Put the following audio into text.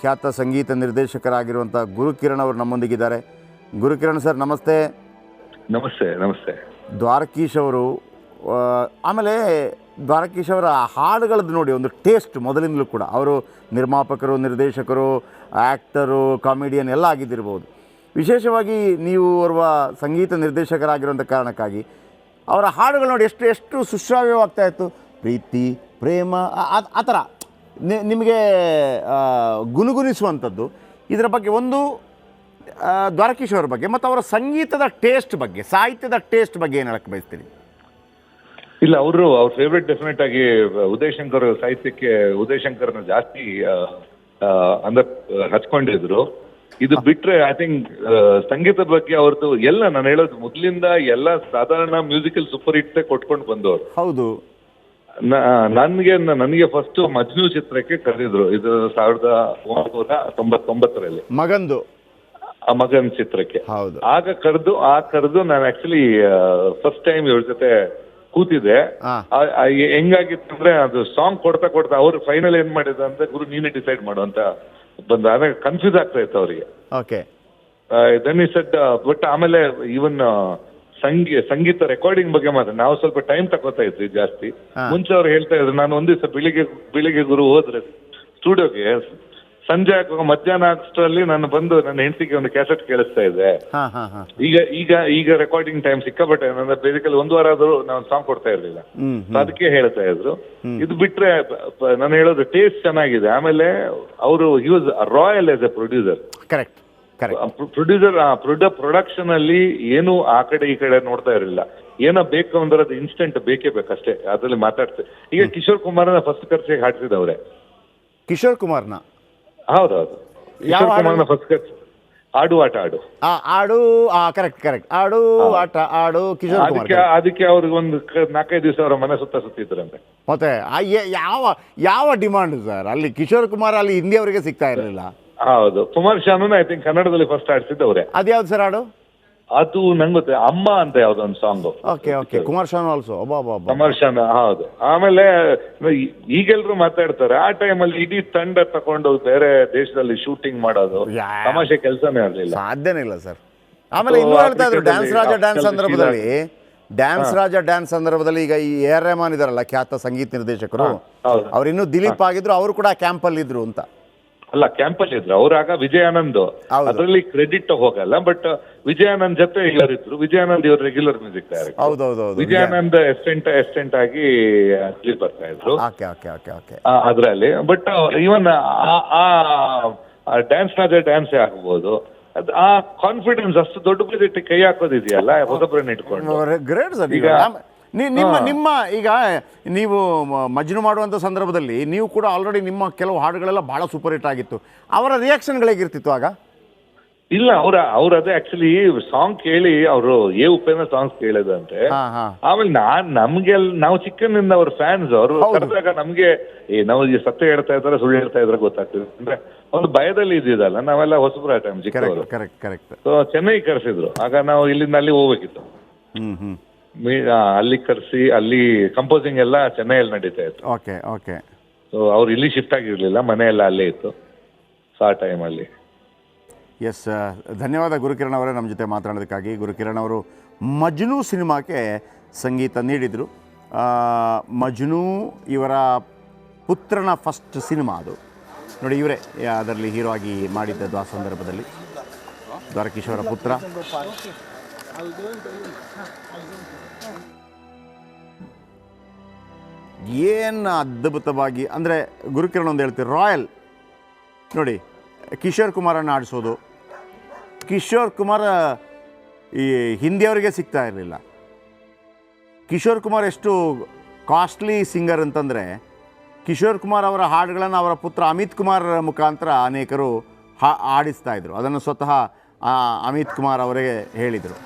ಖ್ಯಾತ ಸಂಗೀತ ನಿರ್ದೇಶಕರಾಗಿರುವಂಥ ಗುರುಕಿರಣ್ ಅವರು ನಮ್ಮೊಂದಿಗಿದ್ದಾರೆ. ಗುರುಕಿರಣ್ ಸರ್ ನಮಸ್ತೆ. ನಮಸ್ತೆ ನಮಸ್ತೆ. ದ್ವಾರಕೀಶ್ ಅವರು ಆಮೇಲೆ ದ್ವಾರಕೀಶ್ ಅವರ ಹಾಡುಗಳದ್ದು ನೋಡಿ ಒಂದು ಟೇಸ್ಟ್ ಮೊದಲಿಂದಲೂ ಕೂಡ. ಅವರು ನಿರ್ಮಾಪಕರು ನಿರ್ದೇಶಕರು ಆ್ಯಕ್ಟರು ಕಾಮಿಡಿಯನ್ ಎಲ್ಲ ಆಗಿದ್ದಿರ್ಬೋದು. ವಿಶೇಷವಾಗಿ ನೀವು ಓರ್ವ ಸಂಗೀತ ನಿರ್ದೇಶಕರಾಗಿರುವಂಥ ಕಾರಣಕ್ಕಾಗಿ ಅವರ ಹಾಡುಗಳು ನೋಡಿ ಎಷ್ಟು ಎಷ್ಟು ಸುಶ್ರಾವ್ಯವಾಗ್ತಾ ಇತ್ತು. ಪ್ರೀತಿ ಪ್ರೇಮ ಆ- ಥರ. ನಿಮಗೆ ಗುನುಗುನಿಸುವಂಥದ್ದು. ಇದರ ಬಗ್ಗೆ ಒಂದು ದ್ವಾರಕೀಶವರ ದ್ವಾರಕೀಶ್ ಬಗ್ಗೆ ಮತ್ತು ಅವರ ಸಂಗೀತದ ಟೇಸ್ಟ್ ಬಗ್ಗೆ ಸಾಹಿತ್ಯದ ಟೇಸ್ಟ್ ಬಗ್ಗೆ ಏನು ಹೇಳಕ್ಕೆ ಬಯಸ್ತೀರಿ? ಇಲ್ಲ ಅವರು ಅವ್ರ ಫೇವ್ರೆಟ್ ಡೆಫಿನೆಟ್ ಆಗಿ ಉದಯಶಂಕರ್ ಸಾಹಿತ್ಯಕ್ಕೆ ಉದಯ್ ಶಂಕರ್ನ ಜಾಸ್ತಿ ಅಂದ್ರೆ ಹಚ್ಕೊಂಡಿದ್ರು. ಇದು ಬಿಟ್ರೆ ಐ ಥಿಂಕ್ ಸಂಗೀತದ ಬಗ್ಗೆ ಅವ್ರದ್ದು ಎಲ್ಲ ನಾನು ಹೇಳೋದು ಮೊದಲಿಂದ ಎಲ್ಲ ಸಾಧಾರಣ ಮ್ಯೂಸಿಕಲ್ ಸೂಪರ್ ಹಿಟ್ಸೇ ಕೊಟ್ಕೊಂಡು ಬಂದವರು. ಹೌದು. ನನಗೆ ನನಗೆ ಫಸ್ಟ್ ಮಜ್ನು ಚಿತ್ರಕ್ಕೆ ಕರೆದಿದ್ರು. ಇದು ಸಾವಿರದ ಒಂಬೈನೂರ ತೊಂಬತ್ತೊಂಬತ್ತರಲ್ಲಿ. ಮಗಂದು? ಆ ಮಗನ್ ಚಿತ್ರಕ್ಕೆ. ಹೌದು. ಆಗ ಕರೆದು ಆ ಕರೆದು ನಾನು ಆಕ್ಚುಲಿ ಫಸ್ಟ್ ಟೈಮ್ ಇವ್ರ ಜೊತೆ ಆ ಹೆಂಗಾಗಿತ್ತು ಅಂದ್ರೆ ಅದು ಸಾಂಗ್ ಕೊಡ್ತಾ ಕೊಡ್ತಾ ಅವ್ರು ಫೈನಲ್ ಏನ್ ಮಾಡಿದ ಅಂತ ಗುರು ನೀನೇ ಡಿಸೈಡ್ ಮಾಡು ಅಂತ ಬಂದ. ಆಮೇಲೆ ಕನ್ಫ್ಯೂಸ್ ಆಗ್ತಾ ಇತ್ತು ಅವರಿಗೆ. ಓಕೆ ದೆನ್ ಈ ಸೆಟ್ ಬಟ್ ಆಮೇಲೆ ಈವನ್ ಸಂಗೀ ಸಂಗೀತ ರೆಕಾರ್ಡಿಂಗ್ ಬಗ್ಗೆ ಮಾತ್ರ. ನಾವು ಸ್ವಲ್ಪ ಟೈಮ್ ತಗೋತಾ ಇದ್ವಿ ಜಾಸ್ತಿ. ಮುಂಚೆ ಅವ್ರು ಹೇಳ್ತಾ ಇದ್ರು ನಾನು ಒಂದ್ ದಿವಸ ಬೆಳಿಗ್ಗೆ ಬೆಳಿಗ್ಗೆ ಗುರು ಹೋದ್ರೆ ಸ್ಟುಡಿಯೋಗೆ ಸಂಜೆ ಆಗುವಾಗ ಮಧ್ಯಾಹ್ನ ಅಷ್ಟರಲ್ಲಿ ನಾನು ಬಂದು ನನ್ನ ಹೆಂಡತಿಗೆ ಒಂದು ಕ್ಯಾಸೆಟ್ ಕೇಳಿಸ್ತಾ ಇದ್ದೆ. ಈಗ ಈಗ ಈಗ ರೆಕಾರ್ಡಿಂಗ್ ಟೈಮ್ ಸಿಕ್ಕಾಪಟ್ಟೆ ನನ್ನ ಬೇಸಿಕಲಿ ಒಂದು ವಾರ ಆದ್ರೂ ನಾನು ಸಾಂಗ್ ಕೊಡ್ತಾ ಇರ್ಲಿಲ್ಲ. ಅದಕ್ಕೆ ಹೇಳ್ತಾ ಇದ್ರು. ಇದು ಬಿಟ್ರೆ ನಾನು ಹೇಳೋದು ಟೇಸ್ಟ್ ಚೆನ್ನಾಗಿದೆ. ಆಮೇಲೆ ಅವರು he was royal S A producer correct producer ಪ್ರೊಡ production ಅಲ್ಲಿ ಏನು ಆ ಕಡೆ ಈ ಕಡೆ ನೋಡ್ತಾ ಇರಲಿಲ್ಲ. ಏನೋ ಬೇಕು ಅಂದ್ರೆ ಅದು ಇನ್ಸ್ಟೆಂಟ್ ಬೇಕೇ ಬೇಕಷ್ಟೇ ಅದ್ರಲ್ಲಿ ಮಾತಾಡ್ತಾರೆ ಈಗ ಕಿಶೋರ್ ಕುಮಾರ್ನ ಫಸ್ಟ್ ಖರ್ಚಿಗೆ ಹಾಡಿಸಿದವ್ರೆ. ಕಿಶೋರ್ ಕುಮಾರ್ನ? ಹೌದೌದು. ಕಿಶೋರ್? ಕುಮಾರ್ನ ಫಸ್ಟ್ ಖರ್ಚು ಆಡು ಆಟ ಆಡು ಆ ಆಡು ಆ ಕರೆಕ್ಟ್ ಕರೆಕ್ಟ್ ಆಡು ಆಟ ಆಡು ಕಿಶೋರ್ ಕುಮಾರ್ ಅದಕ್ಕೆ ಅದಕ್ಕೆ ಅವ್ರಿಗೆ ಒಂದು ನಾಲ್ಕೈದು ದಿವಸ ಅವರ ಮನೆ ಸುತ್ತ ಸುತ್ತಿದ್ರಂತೆ ಮತ್ತೆ ಯಾವ ಯಾವ ಡಿಮಾಂಡ್ ಸರ್ ಅಲ್ಲಿ ಕಿಶೋರ್ ಕುಮಾರ್ ಅಲ್ಲಿ ಹಿಂದಿಯವರಿಗೆ ಸಿಗ್ತಾ ಇರಲಿಲ್ಲ. ಹೌದು. ಕುಮಾರ್ ಶಾನು ಐ ಥಿಂಕ್ ಕನ್ನಡದಲ್ಲಿ ಫಸ್ಟ್ ಆಡ್ಸಿದ್ದವ್ರೆ ಅದ್ಯಾವ್ದು ಸರ್ ಹಾಡು? ಅದು ನಂಗೆ ಗೊತ್ತೆ ಅಮ್ಮ ಅಂತ ಯಾವ್ದೋ ಒಂದು song okay okay Kumar Shanu also ಹೌದು. ಆಮೇಲೆ ಈಗೆಲ್ರು ಮಾತಾಡ್ತಾರೆ ಆ ಟೈಮಲ್ಲಿ ಇಡೀ ತಂಡ ತಕೊಂಡು ಬೇರೆ ದೇಶದಲ್ಲಿ ಶೂಟಿಂಗ್ ಮಾಡೋದು ತಮಾಷೆ ಕೆಲಸನೇ ಆಗಲಿಲ್ಲ. ಸಾಧ್ಯನೇ ಇಲ್ಲ ಸರ್ ಆಮೇಲೆ ಇನ್ನೂ ಹೇಳ್ತಾ ಇದ್ರು ಡ್ಯಾನ್ಸ್ ರಾಜ ಡ್ಯಾನ್ಸ್ ಸಂದರ್ಭದಲ್ಲಿ ಡ್ಯಾನ್ಸ್ ರಾಜ ಡ್ಯಾನ್ಸ್ ಸಂದರ್ಭದಲ್ಲಿ ಈಗ ಈ ಎ ಆರ್ ರೆಹಮಾನ್ ಇದಾರಲ್ಲ ಖ್ಯಾತ ಸಂಗೀತ ನಿರ್ದೇಶಕರು. ಹೌದು. ಅವ್ರು ಇನ್ನೂ ದಿಲೀಪ್ ಆಗಿದ್ರು ಅವರು ಕೂಡ ಕ್ಯಾಂಪಲ್ಲಿ ಇದ್ರು ಅಂತ. ಅಲ್ಲ ಕ್ಯಾಂಪಲ್ಲಿ ಇದ್ರು ಅವ್ರಾಗ ವಿಜಯಾನಂದ್. ಅದ್ರಲ್ಲಿ ಕ್ರೆಡಿಟ್ ಹೋಗಲ್ಲ ಬಟ್ ವಿಜಯಾನಂದ್ ಜೊತೆ ಇವರಿದ್ರು ವಿಜಯಾನಂದ್ ಇವ್ರ regular music director Vijayanand assistant assistant ಆಗಿ ಬರ್ತಾ ಇದ್ರು. ಅದ್ರಲ್ಲಿ. ಬಟ್ ಇವನ್ ಆ ಡ್ಯಾನ್ಸ್ ಆದ್ರೆ ಡ್ಯಾನ್ಸ್ ಆಗ್ಬೋದು. ಅದ್ ಆ ಕಾನ್ಫಿಡೆನ್ಸ್ ಅಷ್ಟು ದೊಡ್ಡ ಬಜೆಟ್ ಕೈ ಹಾಕೋದಿದೆಯಲ್ಲ ಹೊಸಬ್ರನ್ನ ಇಟ್ಕೊಂಡು. ಗ್ರೇಟ್ ಈಗ ನಿಮ್ಮ ನಿಮ್ಮ ಈಗ ನೀವು ಮಜ್ನು ಮಾಡುವಂಥ ಸಂದರ್ಭದಲ್ಲಿ ನೀವು ಕೂಡ ಆಲ್ರೆಡಿ ನಿಮ್ಮ ಕೆಲವು ಹಾಡುಗಳೆಲ್ಲ ಬಹಳ ಸೂಪರ್ ಹಿಟ್ ಆಗಿತ್ತು. ಅವರ ರಿಯಾಕ್ಷನ್ಗಳು ಹೇಗಿರ್ತಿತ್ತು ಆಗ? ಇಲ್ಲ ಅವ್ರ ಅವ್ರ ಅದೇ ಆಕ್ಚುಲಿ ಸಾಂಗ್ ಕೇಳಿ ಅವರು ಏ ಉಪೇಂದ್ರ ಸಾಂಗ್ಸ್ ಕೇಳಿದಂತೆ. ಆಮೇಲೆ ನಾನ್ ನಮ್ಗೆ ನಾವು ಚಿಕ್ಕನಿಂದ ಅವ್ರ ಫ್ಯಾನ್ಸ್ ಅವರು. ಕರೆದಾಗ ನಮ್ಗೆ ಏ ನಾವು ಈ ಸತ್ಯ ಹೇಳ್ತಾ ಇದಾರೆ ಸುಳ್ಳು ಹೇಳ್ತಾ ಇದ್ರೆ ಗೊತ್ತಾಗ್ತದೆ. ಅಂದ್ರೆ ಒಂದು ಭಯದಲ್ಲಿ ಇದ್ದಿದ್ದಲ್ಲ ನಾವೆಲ್ಲ ಹೊಸಬ್ರ ಟೈಮ್ ಚಿಕ್ಕವರು. Correct correct correct so Chennai ಕರೆಸಿದ್ರು. ಆಗ ನಾವು ಇಲ್ಲಿಂದ ಅಲ್ಲಿ ಹೋಗ್ಬೇಕಿತ್ತು. ಹ್ಮ್ ಹ್ಞೂ ಮೀ- ಆ, ಅಲ್ಲಿ ಕರೆಸಿ ಅಲ್ಲಿ ಕಂಪೋಸಿಂಗ್ ಎಲ್ಲ ಚೆನ್ನೈಯಲ್ಲಿ ನಡೀತಾ ಇತ್ತು. ಓಕೆ ಓಕೆ ಸೊ ಅವ್ರು ಇಲ್ಲಿ ಶಿಫ್ಟ್ ಆಗಿರಲಿಲ್ಲ ಮನೆಯೆಲ್ಲ ಅಲ್ಲೇ ಇತ್ತು ಸೊ ಆ ಟೈಮಲ್ಲಿ ಎಸ್ ಧನ್ಯವಾದ ಗುರುಕಿರಣ್ ಅವರೇ ನಮ್ಮ ಜೊತೆ ಮಾತಾಡೋದಕ್ಕಾಗಿ ಗುರುಕಿರಣ್ ಅವರು ಮಜ್ನು ಸಿನಿಮಾಕ್ಕೆ ಸಂಗೀತ ನೀಡಿದರು. ಮಜ್ನು ಇವರ ಪುತ್ರನ ಫಸ್ಟ್ ಸಿನಿಮಾ ಅದು. ನೋಡಿ ಇವರೇ ಅದರಲ್ಲಿ ಹೀರೋ ಆಗಿ ಮಾಡಿದ್ದದ್ದು ಆ ಸಂದರ್ಭದಲ್ಲಿ. ದ್ವಾರಕಿಶೋರ ಪುತ್ರ. ಏನು ಅದ್ಭುತವಾಗಿ, ಅಂದರೆ ಗುರುಕಿರಣ್ ಒಂದು ಹೇಳ್ತೀವಿ, ರಾಯಲ್. ನೋಡಿ, ಕಿಶೋರ್ ಕುಮಾರನ್ನು ಆಡಿಸೋದು. ಕಿಶೋರ್ ಕುಮಾರ ಈ ಹಿಂದಿಯವರಿಗೆ ಸಿಗ್ತಾ ಇರಲಿಲ್ಲ. ಕಿಶೋರ್ ಕುಮಾರ್ ಎಷ್ಟು ಕಾಸ್ಟ್ಲಿ ಸಿಂಗರ್ ಅಂತಂದರೆ, ಕಿಶೋರ್ ಕುಮಾರ್ ಅವರ ಹಾಡುಗಳನ್ನು ಅವರ ಪುತ್ರ ಅಮಿತ್ ಕುಮಾರ್ ಮುಖಾಂತರ ಅನೇಕರು ಹಾ, ಆಡಿಸ್ತಾ ಇದ್ರು. ಅದನ್ನು ಸ್ವತಃ ಅಮಿತ್ ಕುಮಾರ್ ಅವರಿಗೆ ಹೇಳಿದರು.